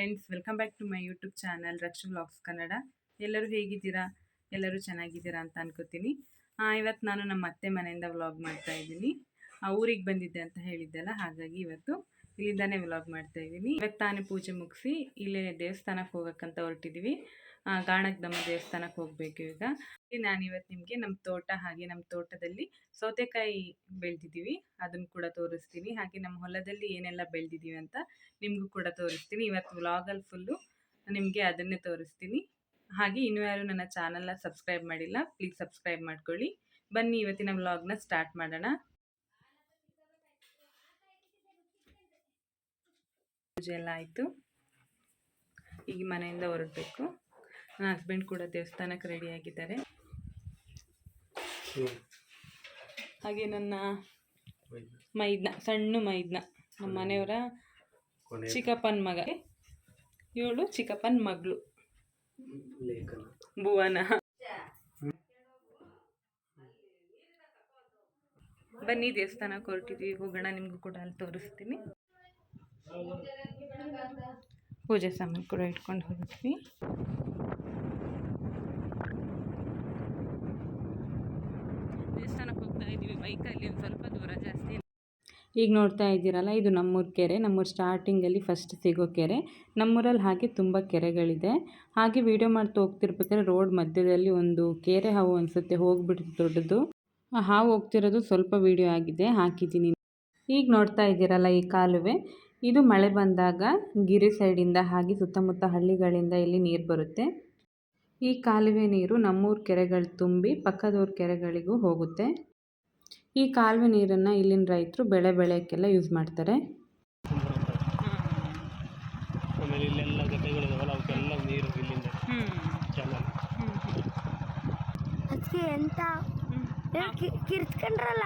Friends welcome back to my YouTube channel Raksha vlogs Kannada ಎಲ್ಲರೂ ಹೇಗಿದ್ದೀರಾ? ಎಲ್ಲರೂ ಚೆನ್ನಾಗಿದ್ದೀರಾ ಅಂತ ಅನ್ಕೋತೀನಿ. ಇವತ್ತು ನಾನು ನಮ್ಮ ಅತ್ತೆ ಮನೆಯಿಂದ ವ್ಲಾಗ್ ಮಾಡ್ತಾ ಇದ್ದೀನಿ. ಊರಿಗೆ ಬಂದಿದ್ದೆ ಅಂತ ಹೇಳಿದ್ದೆಲ್ಲ, ಹಾಗಾಗಿ ಇವತ್ತು ಇಲ್ಲಿಂದಾನೇ ವ್ಲಾಗ್ ಮಾಡ್ತಾ ಇದ್ದೀನಿ. ಇವತ್ತು ತಾನೇ ಪೂಜೆ ಮುಗಿಸಿ, ಇಲ್ಲೇ ದೇವಸ್ಥಾನಕ್ಕೆ ಹೋಗೋಕ್ಕಂತ ಹೊರಟಿದ್ದೀವಿ. ಗಾಣಕದಮ್ಮ ದೇವಸ್ಥಾನಕ್ಕೆ ಹೋಗಬೇಕು ಈಗ. ನಾನು ಇವತ್ತು ನಿಮಗೆ ನಮ್ಮ ತೋಟ ಹಾಗೆ ನಮ್ಮ ತೋಟದಲ್ಲಿ ಸೌತೆಕಾಯಿ ಬೆಳೆದಿದ್ದೀವಿ. ಅದನ್ನು ಕೂಡ ತೋರಿಸ್ತೀನಿ. ಹಾಗೆ ನಮ್ಮ ಹೊಲದಲ್ಲಿ ಏನೆಲ್ಲ ಬೆಳೆದಿದ್ದೀವಿ ಅಂತ ನಿಮಗೂ ಕೂಡ ತೋರಿಸ್ತೀನಿ. ಇವತ್ತು ವ್ಲಾಗಲ್ಲಿ ಫುಲ್ಲು ನಿಮಗೆ ಅದನ್ನೇ ತೋರಿಸ್ತೀನಿ. ಹಾಗೆ ಇನ್ನೂ ಯಾರು ನನ್ನ ಚಾನಲ್ನ ಸಬ್ಸ್ಕ್ರೈಬ್ ಮಾಡಿಲ್ಲ ಪ್ಲೀಸ್ ಸಬ್ಸ್ಕ್ರೈಬ್ ಮಾಡ್ಕೊಳ್ಳಿ. ಬನ್ನಿ ಇವತ್ತಿನ ವ್ಲಾಗ್ನ ಸ್ಟಾರ್ಟ್ ಮಾಡೋಣ. ಪೂಜೆ ಎಲ್ಲ ಆಯಿತು. ಈಗ ಮನೆಯಿಂದ ಹೊರಡಬೇಕು. ನನ್ನ ಹಸ್ಬೆಂಡ್ ಕೂಡ ದೇವಸ್ಥಾನಕ್ಕೆ ರೆಡಿಯಾಗಿದ್ದಾರೆ ಹಾಗೆ ನನ್ನ ಮೈದ್ನ. ಸಣ್ಣ ಮೈದ್ನ ನಮ್ಮ ಮನೆಯವರ ಚಿಕ್ಕಪ್ಪನ ಮಗ ಇವಳು ಚಿಕ್ಕಪ್ಪನ ಮಗಳು. ಭುವನ. ಬನ್ನಿ ದೇವಸ್ಥಾನಕ್ಕೆ ಹೊರಟಿದ್ವಿ ಹೋಗೋಣ ನಿಮಗೂ ಕೂಡ ಅಲ್ಲಿ ತೋರಿಸ್ತೀನಿ. ಪೂಜೆ ಸಾಮಾನು ಕೂಡ ಇಟ್ಕೊಂಡು ಹೋಗಿದ್ವಿ. ದೇವಸ್ಥಾನಕ್ಕೆ ಹೋಗ್ತಾ ಇದ್ದೀವಿ. ಬೈಕಲ್ಲಿ ಒಂದು ಸ್ವಲ್ಪ ದೂರ ಜಾಸ್ತಿ ಈಗ ನೋಡ್ತಾ ಇದ್ದೀರಲ್ಲ ಇದು ನಮ್ಮೂರ ಕೆರೆ. ನಮ್ಮೂರ ಸ್ಟಾರ್ಟಿಂಗಲ್ಲಿ ಫಸ್ಟ್ ಸಿಗೋ ಕೆರೆ. ನಮ್ಮೂರಲ್ಲಿ ಹಾಗೆ ತುಂಬ ಕೆರೆಗಳಿದೆ. ಹಾಗೆ ವಿಡಿಯೋ ಮಾಡ್ತಾ ಹೋಗ್ತಿರ್ಬೇಕಾದ್ರೆ ರೋಡ್ ಮಧ್ಯದಲ್ಲಿ ಒಂದು ಕೆರೆ ಹಾವು ಅನಿಸುತ್ತೆ. ಹೋಗ್ಬಿಟ್ಟು ದೊಡ್ಡದು. ಆ ಹಾವು ಹೋಗ್ತಿರೋದು ಸ್ವಲ್ಪ ವಿಡಿಯೋ ಆಗಿದೆ. ಹಾಕಿದ್ದೀನಿ. ಈಗ ನೋಡ್ತಾ ಇದ್ದೀರಲ್ಲ ಈ ಕಾಲುವೆ. ಇದು ಮಳೆ ಬಂದಾಗ ಗಿರಿ ಸೈಡಿಂದ ಹಾಗೆ ಸುತ್ತಮುತ್ತ ಹಳ್ಳಿಗಳಿಂದ ಇಲ್ಲಿ ನೀರು ಬರುತ್ತೆ. ಈ ಕಾಲುವೆ ನೀರು ನಮ್ಮೂರ ಕೆರೆಗಳು ತುಂಬಿ ಪಕ್ಕದವ್ರ ಕೆರೆಗಳಿಗೂ ಹೋಗುತ್ತೆ. ಈ ಕಾಲುವೆ ನೀರನ್ನು ಇಲ್ಲಿನ ರೈತರು ಬೆಳೆ ಬೆಳೆಯೋಕ್ಕೆಲ್ಲ ಯೂಸ್ ಮಾಡ್ತಾರೆ. ಆಮೇಲೆ ಇಲ್ಲೆಲ್ಲ ಗದ್ದೆಗಳಿದಾವಲ್ಲ ಅವಕ್ಕೆಲ್ಲ ನೀರು ಇಲ್ಲಿಂದ ಚಾನಲ್ ಅದಕ್ಕೆ ಎಂತ ಏ, ಕಿ- ಕಿರ್ಚ್ಕೊಂಡ್ರಲ್ಲ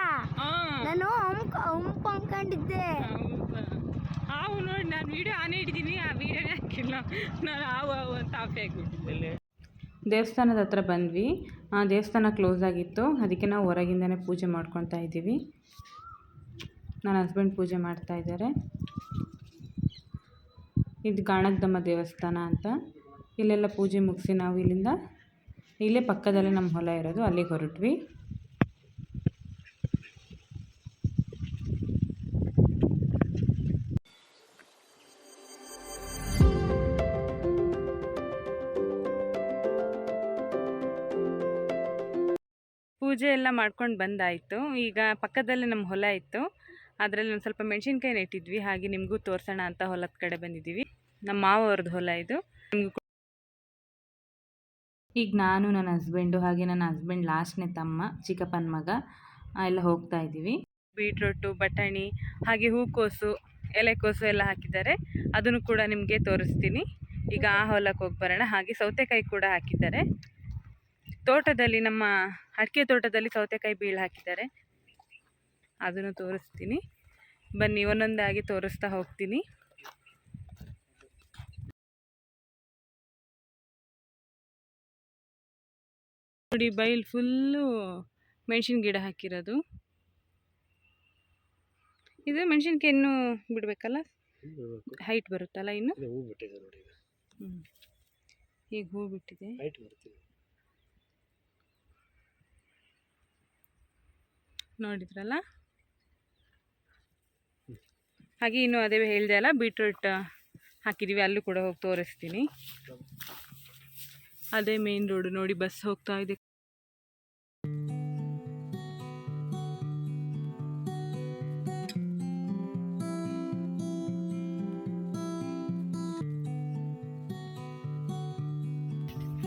ನಾನು ಹಂಪ್ ಹಂಪ್ ಅನ್ಕೊಂಡಿದ್ದೆ ಹಾವು ನೋಡಿ ನಾನು ವಿಡಿಯೋ ಆನೆ ಹಿಡಿದೀನಿ ಆ ವಿಡಿಯೋನೇ ಹಾಕಿಲ್ಲ ನಾನು ಹಾವು ಅಂತ ದೇವಸ್ಥಾನದ ಹತ್ರ ಬಂದ್ವಿ. ಆ, ದೇವಸ್ಥಾನ ಕ್ಲೋಸ್ ಆಗಿತ್ತು. ಅದಕ್ಕೆ ನಾವು ಹೊರಗಿಂದನೇ ಪೂಜೆ ಮಾಡ್ಕೊತಾ ಇದ್ದೀವಿ. ನನ್ನ ಹಸ್ಬೆಂಡ್ ಪೂಜೆ ಮಾಡ್ತಾ ಇದ್ದಾರೆ. ಇದು ಗಾಣಕದಮ್ಮ ದೇವಸ್ಥಾನ ಅಂತ. ಇಲ್ಲೆಲ್ಲ ಪೂಜೆ ಮುಗಿಸಿ ನಾವು ಇಲ್ಲಿಂದ, ಇಲ್ಲೇ ಪಕ್ಕದಲ್ಲೇ ನಮ್ಮ ಹೊಲ ಇರೋದು. ಅಲ್ಲಿಗೆ ಹೊರಟ್ವಿ. ಪೂಜೆ ಎಲ್ಲ ಮಾಡ್ಕೊಂಡು ಬಂದಾಯಿತು. ಈಗ ಪಕ್ಕದಲ್ಲೇ ನಮ್ಮ ಹೊಲ ಇತ್ತು. ಅದರಲ್ಲಿ ಒಂದು ಸ್ವಲ್ಪ ಮೆಣಸಿನ್ಕಾಯಿ ನೆಟ್ಟಿದ್ವಿ. ಹಾಗೆ ನಿಮಗೂ ತೋರಿಸೋಣ ಅಂತ ಹೊಲದ ಕಡೆ ಬಂದಿದ್ದೀವಿ. ನಮ್ಮ ಮಾವವ್ರದ್ದು ಹೊಲ ಇದು. ನಿಮಗೂ ಈಗ ನಾನು ನನ್ನ ಹಸ್ಬೆಂಡು ಹಾಗೆ ನನ್ನ ಹಸ್ಬೆಂಡ್ ಲಾಸ್ಟ್ನೇ ತಮ್ಮ ಚಿಕ್ಕಪ್ಪನ ಮಗ ಎಲ್ಲ ಹೋಗ್ತಾ ಇದ್ದೀವಿ. ಬೀಟ್ರೋಟು ಬಟಾಣಿ ಹಾಗೆ ಹೂಕೋಸು ಎಲೆಕೋಸು ಎಲ್ಲ ಹಾಕಿದ್ದಾರೆ. ಅದನ್ನು ಕೂಡ ನಿಮಗೆ ತೋರಿಸ್ತೀನಿ. ಈಗ ಆ ಹೊಲಕ್ಕೆ ಹೋಗಿ ಬರೋಣ. ಹಾಗೆ ಸೌತೆಕಾಯಿ ಕೂಡ ಹಾಕಿದ್ದಾರೆ. ತೋಟದಲ್ಲಿ ನಮ್ಮ ಅಡಿಕೆ ತೋಟದಲ್ಲಿ ಸೌತೆಕಾಯಿ ಬೀಳು ಹಾಕಿದ್ದಾರೆ. ಅದನ್ನು ತೋರಿಸ್ತೀನಿ. ಬನ್ನಿ ಒಂದೊಂದಾಗಿ ತೋರಿಸ್ತಾ ಹೋಗ್ತೀನಿ. ನೋಡಿ ಬೈಲ್ ಫುಲ್ಲು ಮೆಣಸಿನ ಗಿಡ ಹಾಕಿರೋದು. ಇದು ಮೆಣಸಿನ್ಕಾಯಿ ಇನ್ನೂ ಬಿಡಬೇಕಲ್ಲ? ಹೈಟ್ ಬರುತ್ತಲ್ಲ ಇನ್ನು? ಹೂ ಬಿಟ್ಟಿದೆ ನೋಡಿ ಈಗ. ಹೂ ಬಿಟ್ಟಿದೆ. ಹೈಟ್ ಬರ್ತೀವಿ ನೋಡಿದ್ರಲ್ಲ? ಹಾಗೆ ಇನ್ನು ಅದೇ ಹೇಳಿದೆ ಅಲ್ಲ, ಬೀಟ್ರೂಟ್ ಹಾಕಿದ್ದೀವಿ ಅಲ್ಲೂ ಕೂಡ ಹೋಗಿ ತೋರಿಸ್ತೀನಿ. ಅದೇ ಮೇನ್ ರೋಡು ನೋಡಿ ಬಸ್ ಹೋಗ್ತಾ ಇದೆ.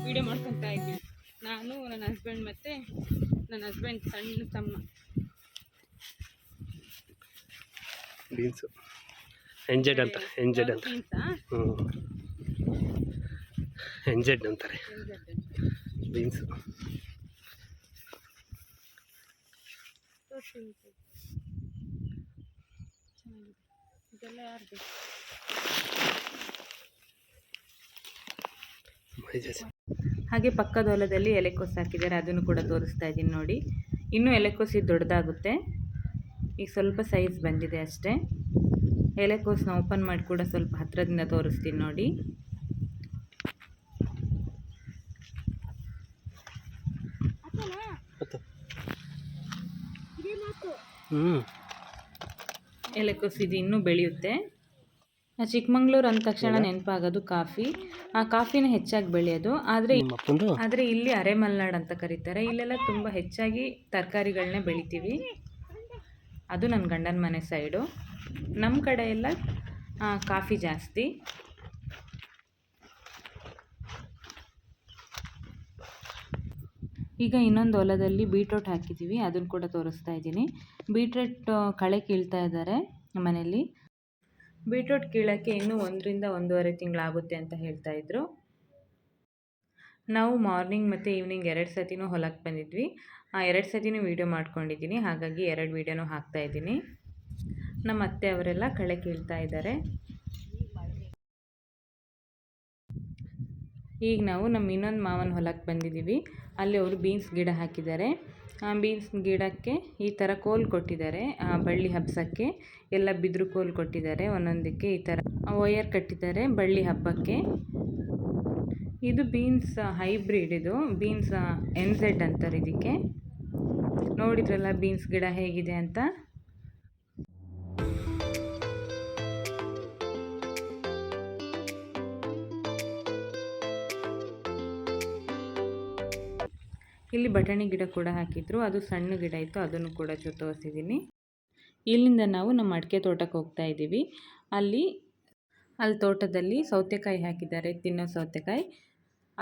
ವಿಡಿಯೋ ಮಾಡ್ಕೊತಾ ಇದ್ದೀನಿ. ನಾನು, ನನ್ನ ಹಸ್ಬೆಂಡ್ ಮತ್ತು ನನ್ನ ಹಸ್ಬೆಂಡ್ ಸಣ್ಣ ತಮ್ಮ. ಬೀನ್ಸು ಎಂಜೆಡ್ ಅಂತ ಎಂಜೆಡ್ ಅಂತ? ಹ್ಞೂ ಎಂಜೆಡ್ ಅಂತಾರೆ. ಬೀನ್ಸು ಹಾಗೆ ಪಕ್ಕದ ಹೊಲದಲ್ಲಿ ಎಲೆಕೋಸು ಹಾಕಿದ್ದಾರೆ ಅದನ್ನು ಕೂಡ ತೋರಿಸ್ತಾ ಇದ್ದೀನಿ ನೋಡಿ. ಇನ್ನೂ ಎಲೆಕೋಸಿ ದೊಡ್ಡದಾಗುತ್ತೆ. ಈಗ ಸ್ವಲ್ಪ ಸೈಜ್ ಬಂದಿದೆ ಅಷ್ಟೇ. ಎಲೆಕೋಸನ್ನ ಓಪನ್ ಮಾಡಿ ಕೂಡ ಸ್ವಲ್ಪ ಹತ್ತಿರದಿಂದ ತೋರಿಸ್ತೀನಿ ನೋಡಿ. ಎಲೆಕೋಸು ಇದು ಇನ್ನೂ ಬೆಳೆಯುತ್ತೆ. ಆ ಚಿಕ್ಕಮಂಗ್ಳೂರು ಅಂದ ತಕ್ಷಣ ನೆನಪಾಗೋದು ಕಾಫಿ. ಆ ಕಾಫಿನ ಹೆಚ್ಚಾಗಿ ಬೆಳೆಯೋದು. ಆದರೆ ಆದರೆ ಇಲ್ಲಿ ಅರೆಮಲ್ನಾಡು ಅಂತ ಕರೀತಾರೆ. ಇಲ್ಲೆಲ್ಲ ತುಂಬ ಹೆಚ್ಚಾಗಿ ತರಕಾರಿಗಳನ್ನೇ ಬೆಳಿತೀವಿ. ಅದು ನನ್ನ ಗಂಡನ ಮನೆ ಸೈಡು. ನಮ್ಮ ಕಡೆ ಎಲ್ಲ ಕಾಫಿ ಜಾಸ್ತಿ. ಈಗ ಇನ್ನೊಂದು ಹೊಲದಲ್ಲಿ ಬೀಟ್ರೋಟ್ ಹಾಕಿದ್ದೀವಿ, ಅದನ್ನು ಕೂಡ ತೋರಿಸ್ತಾ ಇದ್ದೀನಿ. ಬೀಟ್ರೋಟ್ ಕಳೆ ಕೀಳ್ತಾ ಇದ್ದಾರೆ ಮನೆಯಲ್ಲಿ. ಬೀಟ್ರೋಟ್ ಕೀಳೋಕ್ಕೆ ಇನ್ನೂ ಒಂದರಿಂದ ಒಂದೂವರೆ ತಿಂಗಳಾಗುತ್ತೆ ಅಂತ ಹೇಳ್ತಾ ಇದ್ರು. ನಾವು ಮಾರ್ನಿಂಗ್ ಮತ್ತು ಈವ್ನಿಂಗ್ ಎರಡು ಸತಿನೂ ಹೊಲಕ್ಕೆ ಬಂದಿದ್ವಿ. ಎರಡು ಸತಿನೂ ವೀಡಿಯೋ ಮಾಡ್ಕೊಂಡಿದ್ದೀನಿ. ಹಾಗಾಗಿ ಎರಡು ವೀಡಿಯೋನೂ ಹಾಕ್ತಾ ಇದ್ದೀನಿ. ನಮ್ಮ ಅತ್ತೆ ಅವರೆಲ್ಲ ಕಳೆ ಕೀಳ್ತಾ ಇದ್ದಾರೆ. ಈಗ ನಾವು ನಮ್ಮ ಇನ್ನೊಂದು ಮಾವನ ಹೊಲಕ್ಕೆ ಬಂದಿದ್ದೀವಿ. ಅಲ್ಲಿ ಅವರು ಬೀನ್ಸ್ ಗಿಡ ಹಾಕಿದ್ದಾರೆ. ಆ ಬೀನ್ಸ್ ಗಿಡಕ್ಕೆ ಈ ಥರ ಕೋಲ್ ಕೊಟ್ಟಿದ್ದಾರೆ. ಆ ಬಳ್ಳಿ ಹಬ್ಸೋಕ್ಕೆ ಎಲ್ಲ ಬಿದಿರು ಕೋಲ್ ಕೊಟ್ಟಿದ್ದಾರೆ. ಒಂದೊಂದಕ್ಕೆ ಈ ಥರ ವಯರ್ ಕಟ್ಟಿದ್ದಾರೆ ಬಳ್ಳಿ ಹಬ್ಬಕ್ಕೆ. ಇದು ಬೀನ್ಸ್ ಹೈಬ್ರಿಡ್ ಇದು. ಬೀನ್ಸ್ ಎನ್ ಝೆಡ್ ಅಂತಾರೆ ಇದಕ್ಕೆ. ನೋಡಿದ್ರಲ್ಲ ಬೀನ್ಸ್ ಗಿಡ ಹೇಗಿದೆ ಅಂತ? ಇಲ್ಲಿ ಬಟಾಣಿ ಗಿಡ ಕೂಡ ಹಾಕಿದ್ರು. ಅದು ಸಣ್ಣ ಗಿಡ ಇತ್ತು. ಅದನ್ನು ಕೂಡ ಜೊತೆ ಇಲ್ಲಿಂದ ನಾವು ನಮ್ಮ ಅಡಿಕೆ ತೋಟಕ್ಕೆ ಹೋಗ್ತಾ ಇದ್ದೀವಿ. ಅಲ್ಲಿ ಅಲ್ಲಿ ತೋಟದಲ್ಲಿ ಸೌತೆಕಾಯಿ ಹಾಕಿದ್ದಾರೆ. ತಿನ್ನೋ ಸೌತೆಕಾಯಿ.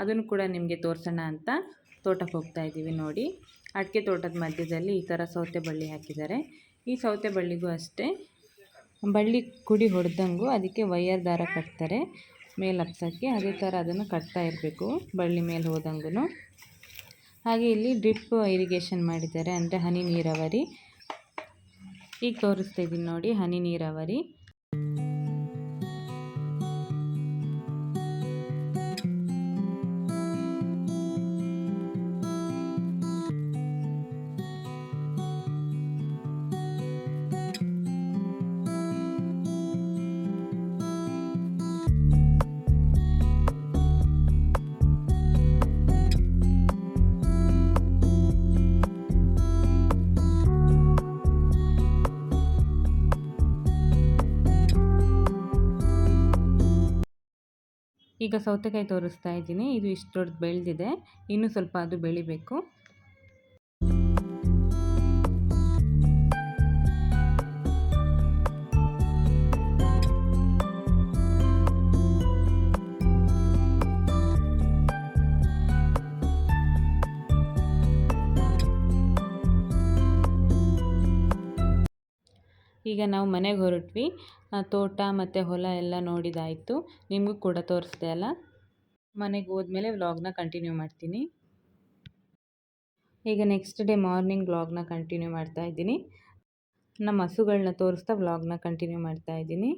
ಅದನ್ನು ಕೂಡ ನಿಮಗೆ ತೋರಿಸೋಣ ಅಂತ ತೋಟಕ್ಕೆ ಹೋಗ್ತಾ ಇದ್ದೀವಿ ನೋಡಿ. ಅಡಿಕೆ ತೋಟದ ಮಧ್ಯದಲ್ಲಿ ಈ ಥರ ಸೌತೆ ಬಳ್ಳಿ ಹಾಕಿದ್ದಾರೆ. ಈ ಸೌತೆ ಬಳ್ಳಿಗೂ ಅಷ್ಟೇ ಬಳ್ಳಿ ಕುಡಿ ಹೊಡೆದಂಗೂ ಅದಕ್ಕೆ ವೈಯರ್ ದಾರ ಕಟ್ತಾರೆ. ಮೇಲೆ ಹತ್ಸೋಕ್ಕೆ ಅದೇ ಥರ ಅದನ್ನು ಕಟ್ತಾ ಇರಬೇಕು ಬಳ್ಳಿ ಮೇಲೆ ಹೋದಂಗೂ ಹಾಗೆ ಇಲ್ಲಿ ಡ್ರಿಪ್ ಇರಿಗೇಷನ್ ಮಾಡಿದ್ದಾರೆ ಅಂದರೆ ಹನಿ ನೀರಾವರಿ. ಈಗ ತೋರಿಸ್ತಾ ಇದ್ದೀನಿ ನೋಡಿ ಹನಿ ನೀರಾವರಿ. ಈಗ ಸೌತೆಕಾಯಿ ತೋರಿಸ್ತಾ ಇದ್ದೀನಿ. ಇದು ಇಷ್ಟು ದೊಡ್ಡದು ಬೆಳೆದಿದೆ. ಇನ್ನೂ ಸ್ವಲ್ಪ ಅದು ಬೆಳಿಬೇಕು. ಈಗ ನಾವು ಮನೆಗೆ ಹೊರಟ್ವಿ. ತೋಟ ಮತ್ತು ಹೊಲ ಎಲ್ಲ ನೋಡಿದಾಯಿತು. ನಿಮಗೂ ಕೂಡ ತೋರಿಸ್ದೆ ಅಲ್ಲ? ಮನೆಗೆ ಹೋದ್ಮೇಲೆ ವ್ಲಾಗ್ನ ಕಂಟಿನ್ಯೂ ಮಾಡ್ತೀನಿ. ಈಗ ನೆಕ್ಸ್ಟ್ ಡೇ ಮಾರ್ನಿಂಗ್ ವ್ಲಾಗ್ನ ಕಂಟಿನ್ಯೂ ಮಾಡ್ತಾ ಇದ್ದೀನಿ. ನಮ್ಮ ಹಸುಗಳನ್ನ ತೋರಿಸ್ತಾ ವ್ಲಾಗ್ನ ಕಂಟಿನ್ಯೂ ಮಾಡ್ತಾ ಇದ್ದೀನಿ.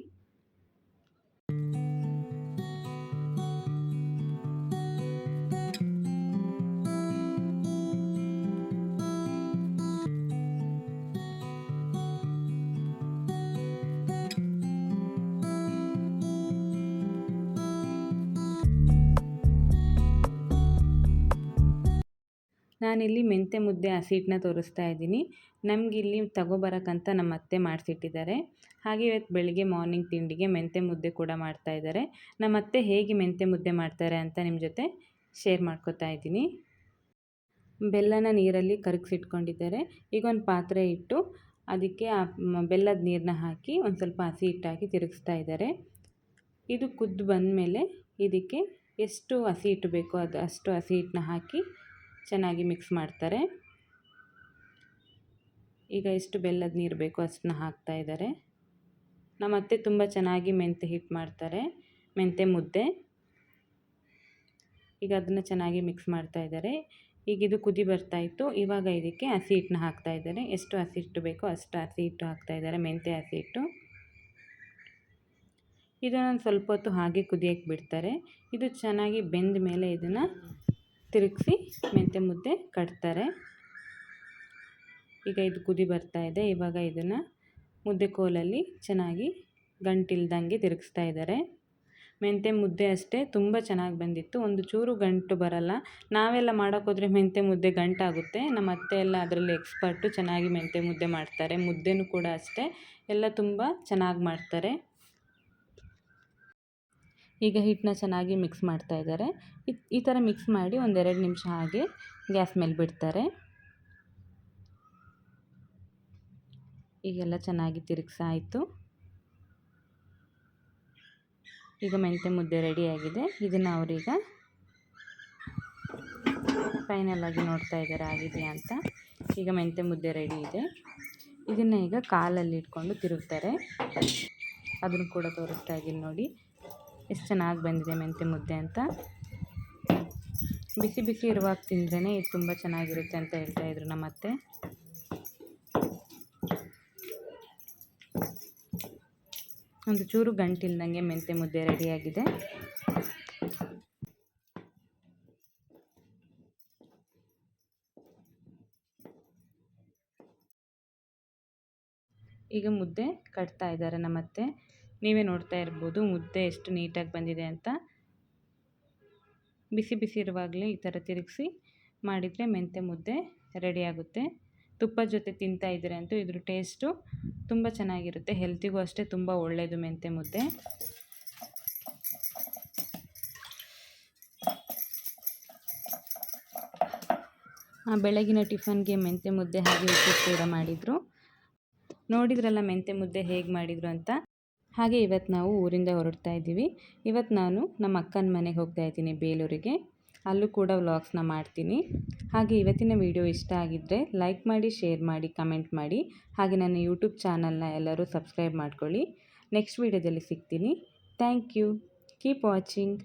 ನಾನಿಲ್ಲಿ ಮೆಂತ್ಯ ಮುದ್ದೆ ಹಸಿಟ್ಟನ್ನ ತೋರಿಸ್ತಾ ಇದ್ದೀನಿ. ನಮಗಿಲ್ಲಿ ತಗೋಬರಕ್ಕಂತ ನಮ್ಮ ಅತ್ತೆ ಮಾಡಿಸಿಟ್ಟಿದ್ದಾರೆ. ಹಾಗೆ ಇವತ್ತು ಬೆಳಿಗ್ಗೆ ಮಾರ್ನಿಂಗ್ ತಿಂಡಿಗೆ ಮೆಂತ್ಯ ಮುದ್ದೆ ಕೂಡ ಮಾಡ್ತಾ ಇದ್ದಾರೆ. ನಮ್ಮ ಅತ್ತೆ ಹೇಗೆ ಮೆಂತ್ಯ ಮುದ್ದೆ ಮಾಡ್ತಾರೆ ಅಂತ ನಿಮ್ಮ ಜೊತೆ ಶೇರ್ ಮಾಡ್ಕೊತಾ ಇದ್ದೀನಿ. ಬೆಲ್ಲನ ನೀರಲ್ಲಿ ಕರಗಿಸಿಟ್ಕೊಂಡಿದ್ದಾರೆ. ಈಗ ಒಂದು ಪಾತ್ರೆ ಇಟ್ಟು ಅದಕ್ಕೆ ಆ ಬೆಲ್ಲದ ನೀರನ್ನ ಹಾಕಿ ಒಂದು ಸ್ವಲ್ಪ ಹಸಿ ಹಿಟ್ಟಾಕಿ ತಿರುಗಿಸ್ತಾ ಇದ್ದಾರೆ. ಇದು ಕುದ್ದು ಬಂದಮೇಲೆ ಇದಕ್ಕೆ ಎಷ್ಟು ಹಸಿ ಹಿಟ್ಟು ಬೇಕೋ ಅದು ಅಷ್ಟು ಹಸಿ ಹಿಟ್ಟನ್ನ ಹಾಕಿ ಚೆನ್ನಾಗಿ ಮಿಕ್ಸ್ ಮಾಡ್ತಾರೆ. ಈಗ ಎಷ್ಟು ಬೆಲ್ಲದ ನೀರು ಬೇಕೋ, ಅಷ್ಟನ್ನ ಹಾಕ್ತಾ ಇದ್ದಾರೆ. ನಮ್ಮ ಅತ್ತೆ ತುಂಬ ಚೆನ್ನಾಗಿ ಮೆಂತೆ ಹಿಟ್ಟು ಮಾಡ್ತಾರೆ, ಮೆಂತೆ ಮುದ್ದೆ. ಈಗ ಅದನ್ನು ಚೆನ್ನಾಗಿ ಮಿಕ್ಸ್ ಮಾಡ್ತಾ ಇದ್ದಾರೆ. ಈಗ ಇದು ಕುದಿ ಬರ್ತಾಯಿತ್ತು ಇವಾಗ ಇದಕ್ಕೆ ಹಸಿ ಹಿಟ್ಟನ್ನ ಹಾಕ್ತಾ ಇದ್ದಾರೆ. ಎಷ್ಟು ಹಸಿ ಹಿಟ್ಟು ಬೇಕೋ ಅಷ್ಟು ಹಸಿ ಹಿಟ್ಟು ಹಾಕ್ತಾ ಇದ್ದಾರೆ, ಮೆಂತೆ ಹಸಿ ಹಿಟ್ಟು. ಇದನ್ನು ಸ್ವಲ್ಪ ಹೊತ್ತು ಹಾಗೆ ಕುದಿಯಕ್ಕೆ ಬಿಡ್ತಾರೆ. ಇದು ಚೆನ್ನಾಗಿ ಬೆಂದ ಮೇಲೆ ಇದನ್ನು ತಿರುಗಿಸಿ ಮೆಂತ್ಯ ಮುದ್ದೆ ಕಟ್ತಾರೆ. ಈಗ ಇದು ಕುದಿ ಬರ್ತಾ ಇದೆ. ಇವಾಗ ಇದನ್ನು ಮುದ್ದೆ ಕೋಲಲ್ಲಿ ಚೆನ್ನಾಗಿ ಗಂಟಿಲ್ದಂಗೆ ತಿರುಗಿಸ್ತಾ ಇದ್ದಾರೆ. ಮೆಂತ್ಯ ಮುದ್ದೆ ಅಷ್ಟೇ ತುಂಬ ಚೆನ್ನಾಗಿ ಬಂದಿತ್ತು. ಒಂದು ಚೂರು ಗಂಟು ಬರಲ್ಲ. ನಾವೆಲ್ಲ ಮಾಡೋಕ್ಕೋದ್ರೆ ಮೆಂತ್ಯ ಮುದ್ದೆ ಗಂಟಾಗುತ್ತೆ. ನಮ್ಮ ಅತ್ತೆ ಎಲ್ಲ ಅದರಲ್ಲಿ ಎಕ್ಸ್ಪರ್ಟು ಚೆನ್ನಾಗಿ ಮೆಂತ್ಯ ಮುದ್ದೆ ಮಾಡ್ತಾರೆ. ಮುದ್ದೆನೂ ಕೂಡ ಅಷ್ಟೇ. ಎಲ್ಲ ತುಂಬ ಚೆನ್ನಾಗಿ ಮಾಡ್ತಾರೆ. ಈಗ ಹಿಟ್ಟನ್ನ ಚೆನ್ನಾಗಿ ಮಿಕ್ಸ್ ಮಾಡ್ತಾ ಇದ್ದಾರೆ. ಈ ಥರ ಮಿಕ್ಸ್ ಮಾಡಿ ಒಂದೆರಡು ನಿಮಿಷ ಹಾಗೆ ಗ್ಯಾಸ್ ಮೇಲೆ ಬಿಡ್ತಾರೆ. ಈಗೆಲ್ಲ ಚೆನ್ನಾಗಿ ತಿರುಗಿಸಾಯಿತು ಈಗ ಮೆಂತೆ ಮುದ್ದೆ ರೆಡಿಯಾಗಿದೆ ಇದನ್ನು ಅವರೀಗ ಫೈನಲ್ ಆಗಿ ನೋಡ್ತಾ ಇದ್ದಾರೆ, ಆಗಿದೆಯಾ ಅಂತ. ಈಗ ಮೆಂತೆ ಮುದ್ದೆ ರೆಡಿ ಇದೆ. ಇದನ್ನು ಈಗ ಕಾಲಲ್ಲಿ ಇಟ್ಕೊಂಡು ತಿರುಗ್ತಾರೆ. ಅದನ್ನು ಕೂಡ ತೋರಿಸ್ತಾ ಇದ್ದೀನಿ ನೋಡಿ. ಎಷ್ಟು ಚೆನ್ನಾಗಿ ಬಂದಿದೆ ಮೆಂತ್ಯ ಮುದ್ದೆ ಅಂತ. ಬಿಸಿ ಬಿಸಿ ಇರುವಾಗ ತಿಂದ್ರೇ ಇದು ತುಂಬ ಚೆನ್ನಾಗಿರುತ್ತೆ ಅಂತ ಹೇಳ್ತಾ ಇದ್ರು ನಮ್ಮ ಅತ್ತೆ ಒಂದು ಚೂರು ಗಂಟಿಲ್ದಂಗೆ ಮೆಂತ್ಯ ಮುದ್ದೆ ರೆಡಿಯಾಗಿದೆ. ಈಗ ಮುದ್ದೆ ಕಟ್ತಾ ಇದ್ದಾರೆ ನಮ್ಮತ್ತೆ. ನೀವೇ ನೋಡ್ತಾ ಇರ್ಬೋದು, ಮುದ್ದೆ ಎಷ್ಟು ನೀಟಾಗಿ ಬಂದಿದೆ ಅಂತ. ಬಿಸಿ ಬಿಸಿ ಇರುವಾಗಲೇ ಈ ಥರ ತಿರುಗಿಸಿ ಮಾಡಿದರೆ ಮೆಂತ್ಯ ಮುದ್ದೆ ರೆಡಿಯಾಗುತ್ತೆ ತುಪ್ಪ ಜೊತೆ ತಿಂತಾ ಇದ್ದರೆ ಅಂತೂ ಇದ್ರ ಟೇಸ್ಟು ತುಂಬ ಚೆನ್ನಾಗಿರುತ್ತೆ, ಹೆಲ್ತಿಗೂ ಅಷ್ಟೇ ತುಂಬ ಒಳ್ಳೆಯದು ಮೆಂತ್ಯ ಮುದ್ದೆ. ಬೆಳಗಿನ ಟಿಫನ್ಗೆ ಮೆಂತ್ಯ ಮುದ್ದೆ ಹಾಗೆ ಉಪ್ಪಿಟ್ಟು ಕೂಡ ಮಾಡಿದರು. ನೋಡಿದ್ರಲ್ಲ ಮೆಂತ್ಯ ಮುದ್ದೆ ಹೇಗೆ ಮಾಡಿದರು ಅಂತ. ಹಾಗೆ ಇವತ್ತು ನಾವು ಊರಿಂದ ಹೊರಡ್ತಾ ಇದ್ದೀವಿ. ಇವತ್ತು ನಾನು ನಮ್ಮ ಅಕ್ಕನ ಮನೆಗೆ ಹೋಗ್ತಾ ಇದ್ದೀನಿ ಬೇಲೂರಿಗೆ. ಅಲ್ಲೂ ಕೂಡ ವ್ಲಾಗ್ಸ್ನ ಮಾಡ್ತೀನಿ. ಹಾಗೆ ಇವತ್ತಿನ ವಿಡಿಯೋ ಇಷ್ಟ ಆಗಿದ್ದರೆ ಲೈಕ್ ಮಾಡಿ, ಶೇರ್ ಮಾಡಿ, ಕಮೆಂಟ್ ಮಾಡಿ. ಹಾಗೆ ನನ್ನ ಯೂಟ್ಯೂಬ್ ಚಾನಲ್ನ ಎಲ್ಲರೂ ಸಬ್ಸ್ಕ್ರೈಬ್ ಮಾಡ್ಕೊಳ್ಳಿ. ನೆಕ್ಸ್ಟ್ ವೀಡಿಯೋದಲ್ಲಿ ಸಿಗ್ತೀನಿ. Thank you. Keep watching.